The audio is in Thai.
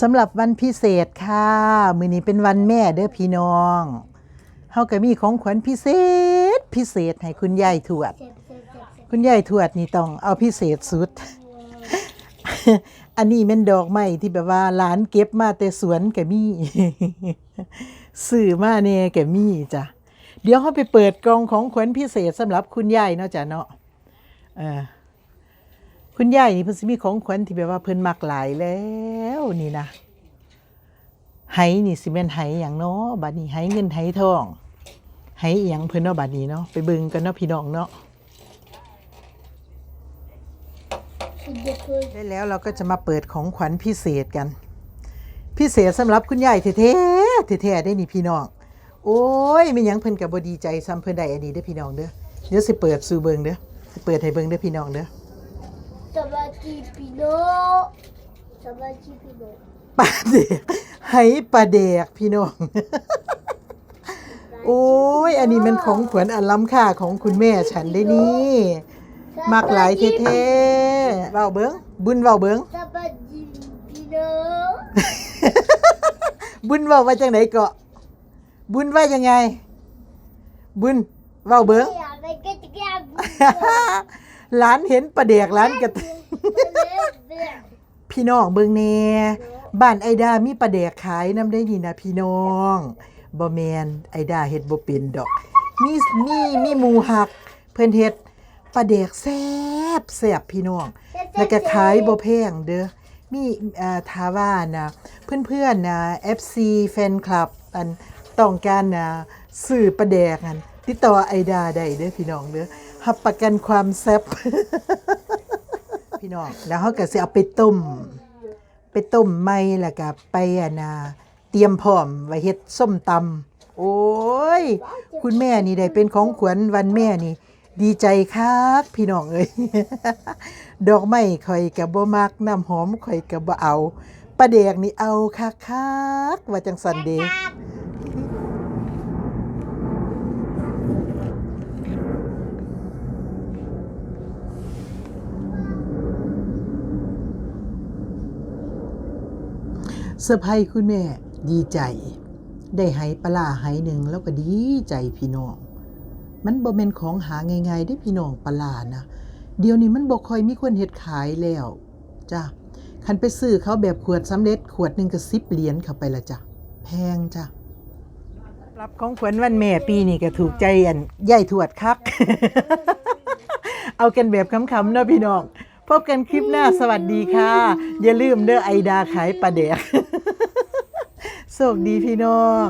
สำหรับวันพิเศษค่ะ มื้อนี้เป็นวันแม่เด้อพี่น้องเฮาก็มีของขวัญพิเศษ พิเศษให้คุณยายทวดเจ็บเจ็บเจ็บเจ็บคุณยายทวดนี่ต้องเอาพิเศษสุด อันนี้เป็นดอกไม้ที่แบบว่าหลานเก็บมาแต่สวนก็มีซื้อมาเนี่ยก็มีจ้ะเดี๋ยวเขาไปเปิดกล่องของขวัญพิเศษสำหรับคุณยายเนาะจ้ะเนาะเออ คุณยายนี่เพิ่นสิมีของขวัญที่แบบว่าเพิ่นมักหลายแล้วนี่นะไหนี่สิแม่นไหหยังเนาะบัดนี้ไหเงินไหทองไหอีหยังเพิ่นเนาะบัดนี้เนาะไปเบิ่งกันเนาะพี่น้องเนาะได้แล้วเราก็จะมาเปิดของขวัญพิเศษกัน พิเศษสำหรับคุณยายเท่ๆเท่ๆได้นี่พี่น้องโอ้ยไม่ยังเพิ่นกับบดีใจซ้ำเพิ่นได้อันนี้เด้อพี่น้องเด้อเดี๋ยวสิเปิดสู่เบิงเด้อสิเปิดให้เบิงเด้อพี่น้องเด้อ สวัสดีพี่โนสวัสดีพี่โนปลาเดกให้ปลาเดกพี่น้อง โอ้ย อันนี้มันของขวัญอันล้ำค่าของคุณแม่ฉันได้นี่มักหลายเท่ๆเว้าเบิงบุญเว้าเบิงสวัสดีพี่โนบุญเว้าว่าจังไหนเกาะ บุญว่ายังไง บุญเว้าเบิงอยากไปกิจกรรม หลานเห็นปลาเดกหลานกับพี่น้องเบิงแหน่บ้านไอดามีปลาแดกขายน้ำได้นี่นะพี่น้องบ่แมนไอดาเฮ็ดบ่เป็นดอก มีมีมีหมูหัก เพิ่นเฮ็ดปลาแดกแซ่บแซ่บพี่น้อง แล้วก็ขายบ่แพงเด้อมีอ่าทาว่านะเพื่อนๆนะ FC แฟนคลับ อันต้องการนะซื้อปลาแดกอันติดต่อไอดาได้เด้อพี่น้องเด้อ รับประกันความแซ่บพี่น้องแล้วเขาก็สิเอาไปต้ม ไปต้มไม่แล้วก็ไปอะนะเตรียมพร้อมไว้เฮ็ดส้มตำโอ้ย คุณแม่นี่ได้เป็นของขวัญวันแม่นี่ ดีใจคักพี่น้องเอ้ยดอกไม้ข่อยกับบ่มักน้ำหอมข่อยกับบ่เอาปลาแดกนี่เอาคักๆว่าจังสันเด เซอร์ไพรส์คุณแม่ดีใจ ได้ไหปลาไหหนึ่งแล้วก็ดีใจพี่น้อง มันบ่แม่นของหาง่ายๆได้พี่น้องปลาร้านะ เดี๋ยวนี้มันบ่ค่อยมีคนเฮ็ดขายแล้วจ้ะคันไปซื้อเขาแบบขวดสำเร็จขวดหนึงก็10เหรียญเข้าไปละจ้ะแพงจ้ะรับของขวัญวันแม่ปีนี้ก็ถูกใจอันใหญ่ถวดคัก เอากันแบบขำๆเนาะพี่น้อง พบกันคลิปหน้าสวัสดีค่ะ อย่าลืมเด้อไอดาขายปลาแดก โชคดีพี่น้อง